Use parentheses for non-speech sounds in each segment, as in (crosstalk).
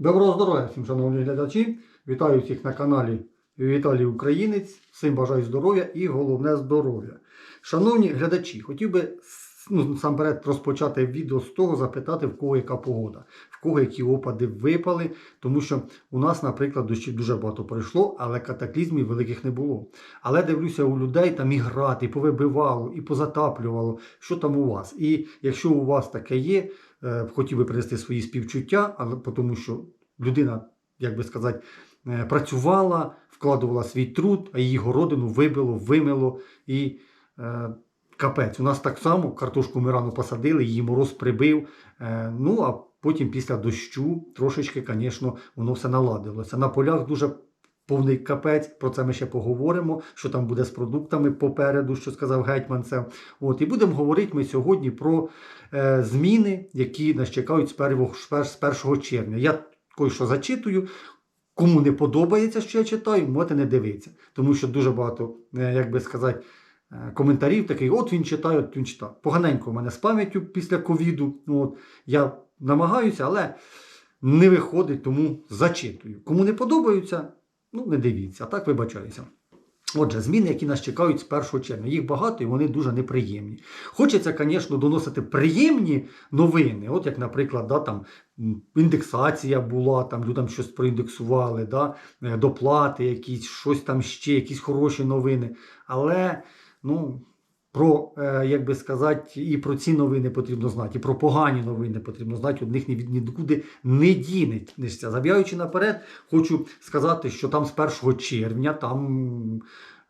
Доброго здоров'я всім, шановні глядачі. Вітаю всіх на каналі Віталій Українець. Всім бажаю здоров'я і головне здоров'я. Шановні глядачі, хотів би ну, насамперед розпочати відео з того, запитати, в кого яка погода, в кого які опади випали. Тому що у нас, наприклад, дощів дуже багато пройшло, але катаклізмів великих не було. Але дивлюся, у людей там і грати, і повибивало, і позатаплювало. Що там у вас? І якщо у вас таке є, хотів би принести свої співчуття, але тому що людина, як би сказати, е, працювала, вкладувала свій труд, а її городину вибило, вимило і е, капець. У нас так само картошку ми рано посадили, її мороз прибив. Е, ну а потім після дощу трошечки, звісно, воно все наладилося. На полях дуже. Повний капець, про це ми ще поговоримо, що там буде з продуктами попереду, що сказав гетьман. Це. От, і будемо говорити ми сьогодні про е, зміни, які нас чекають з 1, з 1 червня. Я кое-що зачитую. Кому не подобається, що я читаю, можете не дивитися. Тому що дуже багато, е, як би сказати, е, коментарів таких, от він читає, от він читає. Поганенько в мене з пам'яттю після ковіду. От, я намагаюся, але не виходить, тому зачитую. Кому не подобаються, ну не дивіться, так вибачаюся. Отже, зміни, які нас чекають з 1 червня. Їх багато і вони дуже неприємні. Хочеться, звісно, доносити приємні новини. От як, наприклад, да, там, індексація була, там людям щось проіндексували, да, е, доплати, якісь, щось там ще, якісь хороші новини. Але, ну. Про, е, як би сказати, і про ці новини потрібно знати, і про погані новини потрібно знати, одних ні нікуди не дінеться. Забігаючи наперед, хочу сказати, що там з 1 червня там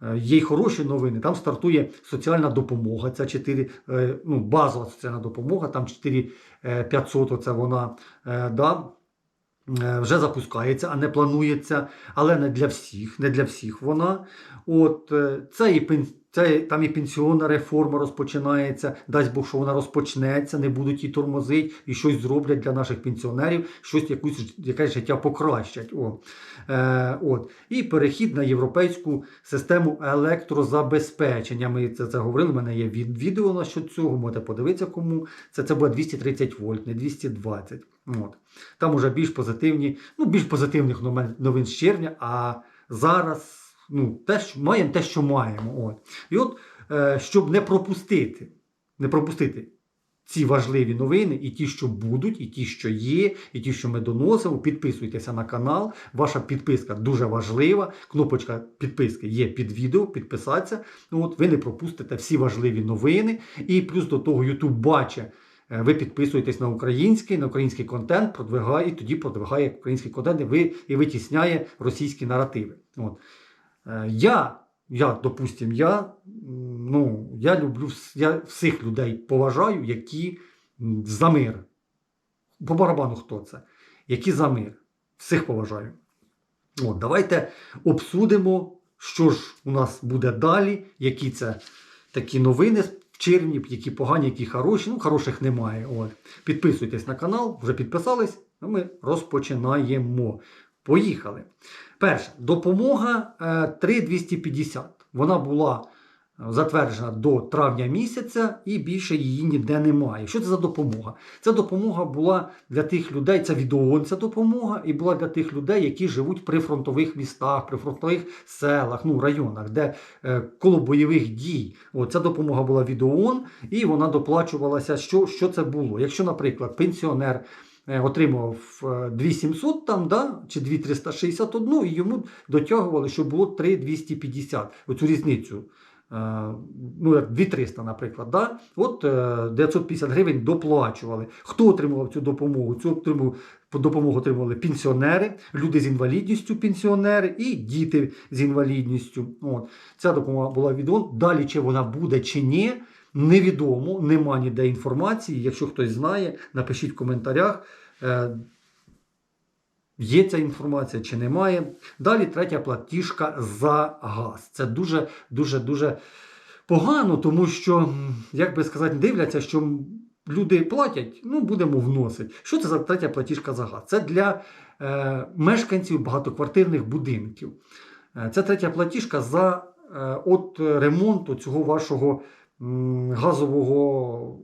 е, є й хороші новини. Там стартує соціальна допомога. Це 4, е, ну, базова соціальна допомога, там 4500, оце вона е, да, е, вже запускається, а не планується, але не для всіх, не для всіх вона. От, е, це і пен- це там і пенсіонна реформа розпочинається. Дасть Бог, що вона розпочнеться, не будуть її тормозити і щось зроблять для наших пенсіонерів, щось якусь якесь життя покращать. О. Е, от. І перехід на європейську систему електрозабезпечення. Ми це, це говорили. У мене є від, відео на що цього. Можете подивитися, кому це. Це буде 230 вольт, не 220. От. Там уже більш позитивні, ну більш позитивних новин з червня. А зараз ну, те, що, маємо те, що маємо. От. І от, е, щоб не пропустити, не пропустити ці важливі новини, і ті, що будуть, і ті, що є, і ті, що ми доносимо, підписуйтеся на канал. Ваша підписка дуже важлива. Кнопочка підписки є під відео, підписатися. Ну, от, ви не пропустите всі важливі новини. І плюс до того, YouTube бачить. е, Ви підписуєтесь на український, на український контент, продвигає, і тоді продвигає український контент і, і витісняє російські наративи. От. Е, Я, я, допустим, я, ну, я люблю я всіх людей поважаю, які за мир. По барабану хто це? Які за мир. Всіх поважаю. От, давайте обсудимо, що ж у нас буде далі, які це такі новини в червні, які погані, які хороші. Ну, хороших немає. От. Підписуйтесь на канал, вже підписались, а ми розпочинаємо. Поїхали. Перше, допомога е, 3250. Вона була е, затверджена до травня місяця і більше її ніде немає. Що це за допомога? Ця допомога була для тих людей, це від ООН допомога, і була для тих людей, які живуть при фронтових містах, при фронтових селах, ну районах, де е, коло бойових дій. О, ця допомога була від ООН, і вона доплачувалася. Що, що це було? Якщо, наприклад, пенсіонер е, отримував е, 2700 там, да, чи 2361, і йому дотягували, що було 3250. Оцю різницю. Е, Ну, як 2300, наприклад, да? от е, 950 гривень доплачували. Хто отримував цю допомогу? Цю отримував, допомогу отримували пенсіонери, люди з інвалідністю, пенсіонери і діти з інвалідністю. От. Ця допомога була від ООН. Далі чи вона буде чи ні, невідомо, нема ніде інформації. Якщо хтось знає, напишіть в коментарях. Е, Є ця інформація чи немає. Далі третя платіжка за газ. Це дуже, дуже, дуже погано, тому що, як би сказати, дивляться, що люди платять, ну будемо вносити. Що це за третя платіжка за газ? Це для е, мешканців багатоквартирних будинків. Е, Це третя платіжка за е, от ремонту цього вашого газового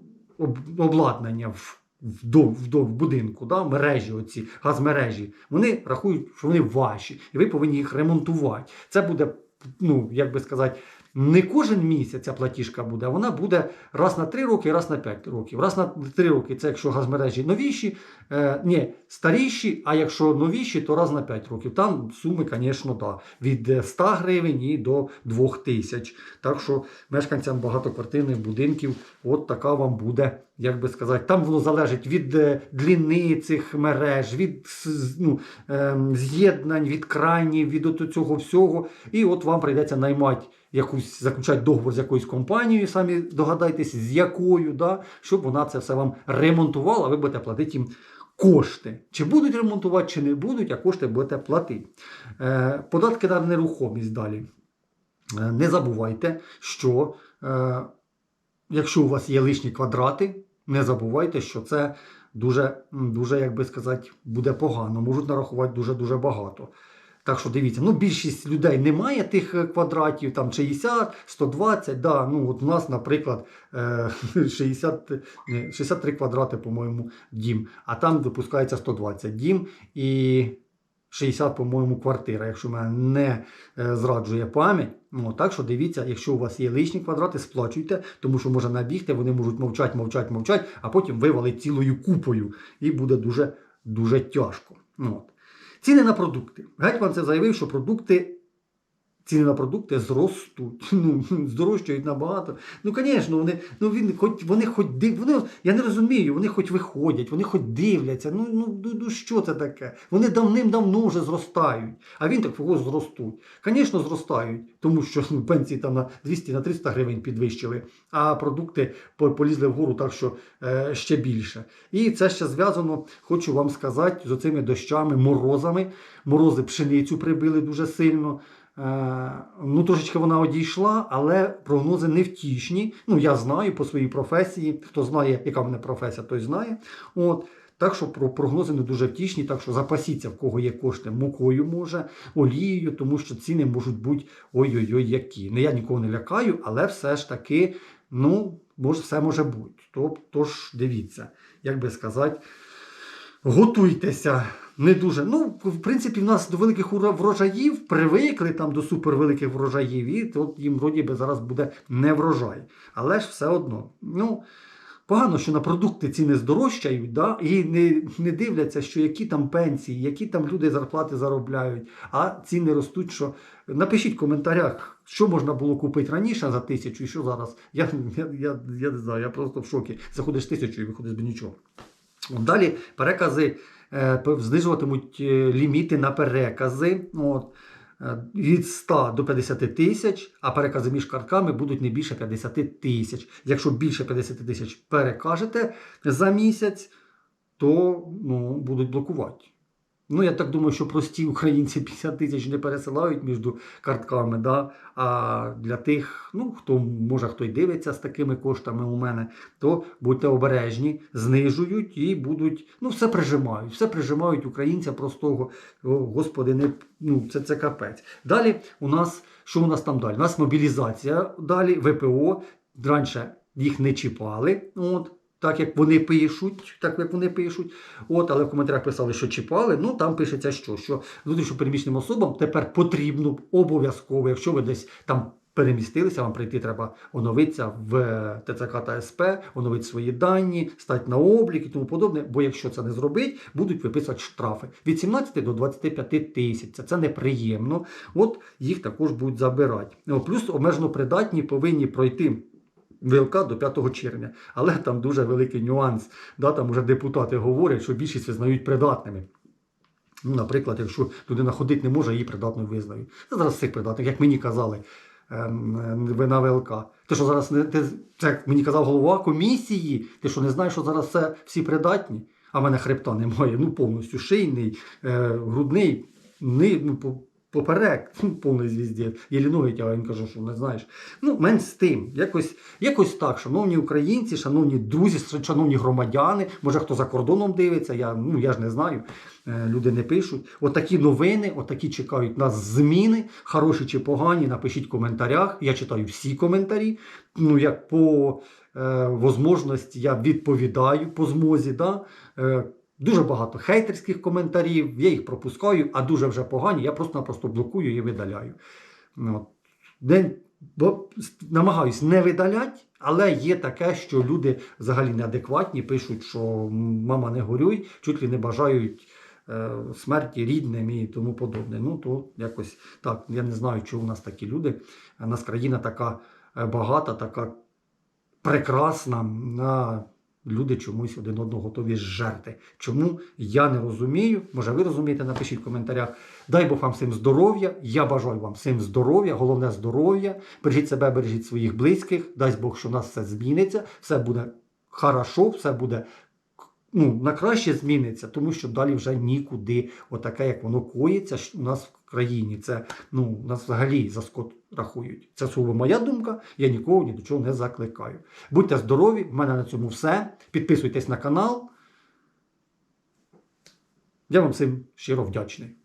обладнання в в, будинку, да, мережі, оці газмережі, вони рахують, що вони ваші, і ви повинні їх ремонтувати. Це буде, ну, як би сказати, не кожен місяць ця платіжка буде, а вона буде раз на 3 роки, раз на 5 років. Раз на 3 роки це якщо газмережі новіші, е, ні, старіші, а якщо новіші, то раз на 5 років. Там суми, звісно, да, від е, 100 гривень і до 2000. Так що мешканцям багатоквартирних будинків от така вам буде, як би сказати, там воно залежить від е, длини цих мереж, від ну, ем, з'єднань, від кранів, від цього всього. І от вам прийдеться наймати якусь, заключати договор з якоюсь компанією, самі догадайтесь, з якою, да, щоб вона це все вам ремонтувала, ви будете платити їм кошти. Чи будуть ремонтувати, чи не будуть, а кошти будете платити. Е, податки на нерухомість далі. Е, Не забувайте, що якщо у вас є лишні квадрати, не забувайте, що це дуже, дуже, як би сказати, буде погано. Можуть нарахувати дуже-дуже багато. Так що дивіться, ну більшість людей не має тих е, квадратів, там 60, 120, да, ну от у нас, наприклад, е, (laughs) 60, 63 квадрати, по-моєму, дім, а там допускається 120 дім і 60, по-моєму, квартира, якщо мене не е, зраджує пам'ять. Ну, так що дивіться, якщо у вас є лишні квадрати, сплачуйте, тому що може набігти, вони можуть мовчати, мовчати, мовчати, а потім вивалить цілою купою. І буде дуже, дуже тяжко. Ну, от. Ціни на продукти. Гетьман це заявив, що продукти. Ціни на продукти зростуть, (laughs) ну, здорожчають набагато. Ну, звісно, вони, ну, він, хоч, вони хоч див, вони, я не розумію, вони хоч виходять, вони хоч дивляться. Ну, ну, ну, ну що це таке? Вони давним-давно вже зростають. А він так кого зростуть. Звісно, зростають, тому що ну, пенсії там на 200 на 300 гривень підвищили, а продукти полізли вгору так, що е, ще більше. І це ще зв'язано, хочу вам сказати, з оцими дощами, морозами. Морози пшеницю прибили дуже сильно. Е, Ну, трошечки вона одійшла, але прогнози невтішні. Ну, я знаю по своїй професії. Хто знає, яка в мене професія, той знає. От. Так що про прогнози не дуже втішні, так що запасіться, в кого є кошти мукою може, олією, тому що ціни можуть бути ой-ой-ой, які. Ну я нікого не лякаю, але все ж таки, ну, може, все може бути. Тоб- Тож дивіться, як би сказати, готуйтеся. Не дуже. Ну, в принципі, в нас до великих врожаїв привикли там до супервеликих врожаїв, і от їм вроді би зараз буде не врожай. Але ж все одно. Ну, погано, що на продукти ціни здорожчають, да? і не, не дивляться, що які там пенсії, які там люди зарплати заробляють, а ціни ростуть. що Напишіть в коментарях, що можна було купити раніше за тисячу і що зараз. Я, я, я, я не знаю, я просто в шокі. Заходиш тисячу і виходиш без нічого. Далі перекази знижуватимуть е, ліміти на перекази. От, е, від 100 до 50 тисяч, а перекази між картками будуть не більше 50 тисяч. Якщо більше 50 тисяч перекажете за місяць, то ну, будуть блокувати. Ну, я так думаю, що прості українці (laughs) 50 тисяч не пересилають між картками. Да? А для тих, ну, хто може хто й дивиться з такими коштами у мене, то будьте обережні, знижують і будуть, ну, все прижимають, все прижимають українця простого. Господи, не, ну, це, це капець. Далі у нас, що у нас там далі? У нас мобілізація далі, ВПО. Раніше їх не чіпали. От. Так як вони пишуть, так як вони пишуть, от, але в коментарях писали, що чіпали. Ну там пишеться, що, що внутрішньо переміщеним особам тепер потрібно обов'язково, якщо ви десь там перемістилися, вам прийти треба оновитися в ТЦК та СП, оновити свої дані, стати на облік і тому подобне. Бо якщо це не зробить, будуть виписувати штрафи від 17 до 25 тисяч. Це, це неприємно. От їх також будуть забирати. Плюс обмежено придатні повинні пройти. ВЛК до 5 червня. Але там дуже великий нюанс. Да, там вже депутати говорять, що більшість визнають придатними. Ну, наприклад, якщо людина ходити не може, її придатною визнають. Це зараз всіх придатних, як мені казали ем, на ВЛК. Ти що зараз не ти, як мені казав голова комісії, ти що не знаєш, що зараз це всі придатні? А в мене хребта немає, ну повністю шийний, е, грудний, ни, ну, поперек, (laughs) ну, повний звізді. Єлі тягаю, він каже, що не знаєш. Ну, менш з тим. Якось, якось так, шановні українці, шановні друзі, шановні громадяни, може хто за кордоном дивиться, я, ну, я ж не знаю. Е, Люди не пишуть. Отакі новини, отакі чекають нас зміни, хороші чи погані. Напишіть в коментарях. Я читаю всі коментарі. Ну, як по е, возможності я відповідаю по змозі. Да? Е, дуже багато хейтерських коментарів, я їх пропускаю, а дуже вже погані, я просто-напросто блокую і видаляю. Ну, от. Не, бо намагаюсь не видаляти, але є таке, що люди взагалі неадекватні, пишуть, що мама не горюй, чуть ли не бажають е, смерті рідним і тому подобне. Ну, то якось так. Я не знаю, чому у нас такі люди. У нас країна така е, багата, така прекрасна. На люди чомусь один одного готові жерти. Чому я не розумію? Може, ви розумієте, напишіть в коментарях. Дай Бог вам всім здоров'я. Я бажаю вам всім здоров'я, головне здоров'я. Бережіть себе, бережіть своїх близьких. Дай Бог, що у нас все зміниться, все буде хорошо, все буде ну, на краще зміниться, тому що далі вже нікуди. Отаке, як воно коїться у нас в країні. Це ну, нас взагалі за скот рахують. Це сугубо моя думка, я нікого ні до чого не закликаю. Будьте здорові, в мене на цьому все. Підписуйтесь на канал. Я вам всім щиро вдячний.